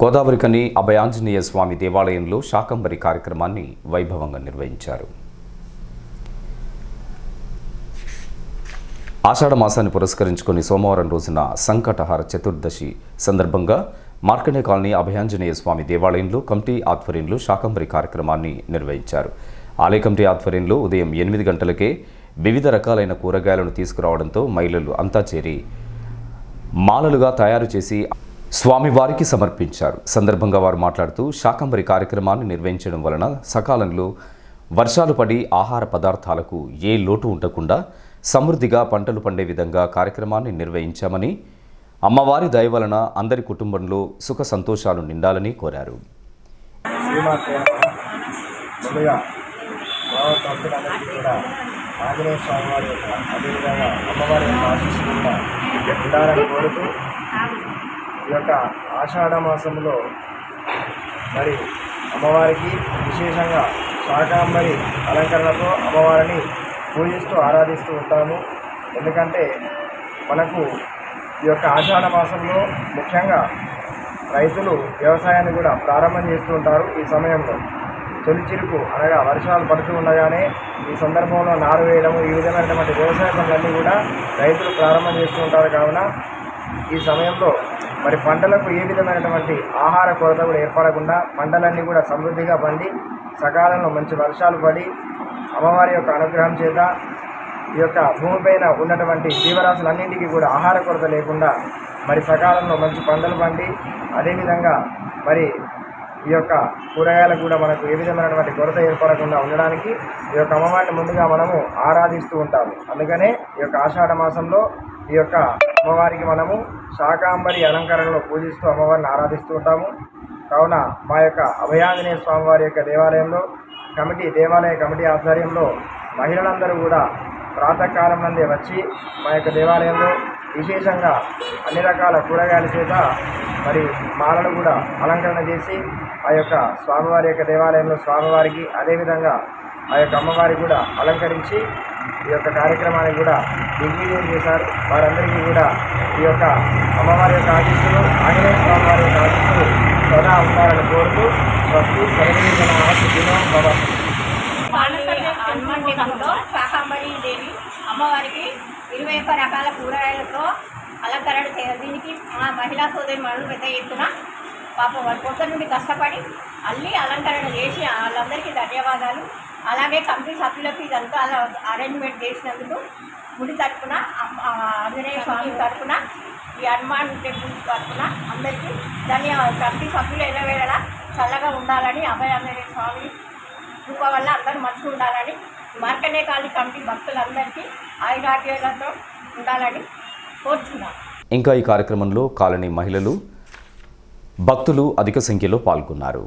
గోదావరికని అభయాంజనేయ స్వామి దేవాలయంలో శాకంబరి కార్యక్రమాన్ని వైభవంగా నిర్వహించారు. ఆషాఢ మాసాన్ని పురస్కరించుకొని సోమవారం రోజున సంకటహార చతుర్దశి సందర్భంగా మార్కండే కాలనీ అభయాంజనేయ స్వామి దేవాలయంలో కమిటీ ఆధ్వర్యంలో శాకంబరి కార్యక్రమాన్ని నిర్వహించారు. ఆలయ కమిటీ ఆధ్వర్యంలో ఉదయం ఎనిమిది గంటలకే వివిధ రకాలైన కూరగాయలను తీసుకురావడంతో మహిళలు అంతా చేరి మాలలుగా తయారు చేసి స్వామివారికి సమర్పించారు సందర్భంగా వారు మాట్లాడుతూ శాకంబరి కార్యక్రమాన్ని నిర్వహించడం వలన సకాలంలో వర్షాలు పడి ఆహార పదార్థాలకు ఏ లోటు ఉండకుండా సమృద్ధిగా పంటలు పండే విధంగా కార్యక్రమాన్ని నిర్వహించామని అమ్మవారి దయ వలన అందరి కుటుంబంలో సుఖ సంతోషాలు నిండాలని కోరారు ఆంజనేయ యొక్క అదేవిధంగా అమ్మవారి యొక్క ఆశీస్సులు ఉండాలని కోరుతూ ఈ యొక్క ఆషాఢ మాసంలో మరి అమ్మవారికి విశేషంగా శాకాంబరి అలంకరణతో అమ్మవారిని పూజిస్తూ ఆరాధిస్తూ ఉంటాము. ఎందుకంటే మనకు ఈ యొక్క ఆషాఢ మాసంలో ముఖ్యంగా రైతులు వ్యవసాయాన్ని కూడా ప్రారంభం చేస్తూ ఉంటారు ఈ సమయంలో. తొలి చిరుకు అనగా వర్షాలు పడుతూ ఉండగానే ఈ సందర్భంలో నారు వేయడం ఈ విధమైనటువంటి వ్యవసాయ పనులన్నీ కూడా రైతులు ప్రారంభం చేస్తూ ఉంటారు. కావున ఈ సమయంలో మరి పంటలకు ఏ విధమైనటువంటి ఆహార కొరత కూడా ఏర్పడకుండా పంటలన్నీ కూడా సమృద్ధిగా పండి సకాలంలో మంచి వర్షాలు పడి అమ్మవారి యొక్క అనుగ్రహం చేత ఈ యొక్క భూమిపైన ఉన్నటువంటి జీవరాశులన్నింటికీ కూడా ఆహార కొరత లేకుండా మరి సకాలంలో మంచి పంటలు పండి అదేవిధంగా మరి ఈ యొక్క కూరగాయలకు కూడా మనకు ఏ విధమైనటువంటి కొరత ఏర్పడకుండా ఉండడానికి ఈ యొక్క అమ్మవారిని ముందుగా మనము ఆరాధిస్తూ ఉంటాము. అందుకనే ఈ యొక్క ఆషాఢ మాసంలో ఈ యొక్క అమ్మవారికి మనము శాకాంబరి అలంకరణలో పూజిస్తూ అమ్మవారిని ఆరాధిస్తూ ఉంటాము. కావున మా యొక్క అభయాంజనేయ స్వామి వారి యొక్క దేవాలయంలో కమిటీ దేవాలయ కమిటీ ఆధ్వర్యంలో మహిళలందరూ కూడా ప్రాతకాలం నుండి వచ్చి మా యొక్క దేవాలయంలో విశేషంగా అన్ని రకాల కూరగాయల చేత మరి మాలను కూడా అలంకరణ చేసి ఆ యొక్క స్వామివారి యొక్క దేవాలయంలో స్వామివారికి అదేవిధంగా ఆ యొక్క అమ్మవారికి కూడా అలంకరించి ఈ యొక్క కార్యక్రమాన్ని కూడా దిగ్విజయం చేశారు. వారందరికీ కూడా ఈ యొక్క అమ్మవారి యొక్క ఆశీస్సులు ఆంజనేయ స్వామి వారి యొక్క ఆశీస్సులు సదా ఉంటారని కోరుతూ స్వస్తి సర్వేజన సుఖినో భవంతు హనుమాన్ దేవి అమ్మవారికి ఇరవై రకాల కూరగాయలతో అలంకరణ చేయాలి దీనికి మా మహిళా సోదరి మనులు పెద్ద ఎత్తున పాపం వాళ్ళు పొద్దు నుండి కష్టపడి అల్లి అలంకరణ చేసి వాళ్ళందరికీ ధన్యవాదాలు. అలాగే కమిటీ సభ్యులకు ఇదంతా అలా అరేంజ్మెంట్ చేసినందుకు గుడి తరఫున ఆంజనేయ స్వామి తరఫున ఈ హనుమాన్ టెంపుల్ తరఫున అందరికీ ధన్యవాదాలు. కంపెనీ సభ్యులు ఎల్లవేళలా చల్లగా ఉండాలని అభయ ఆంజనేయ స్వామి కృప వల్ల అందరూ మంచిగా ఉండాలని మార్కనే కాలనీ కమిటీ భక్తులందరికీ ఆయురాగ్యాలతో ఉండాలని కోరుతున్నాను ఇంకా ఈ కార్యక్రమంలో కాలనీ మహిళలు భక్తులు అధిక సంఖ్యలో పాల్గొన్నారు.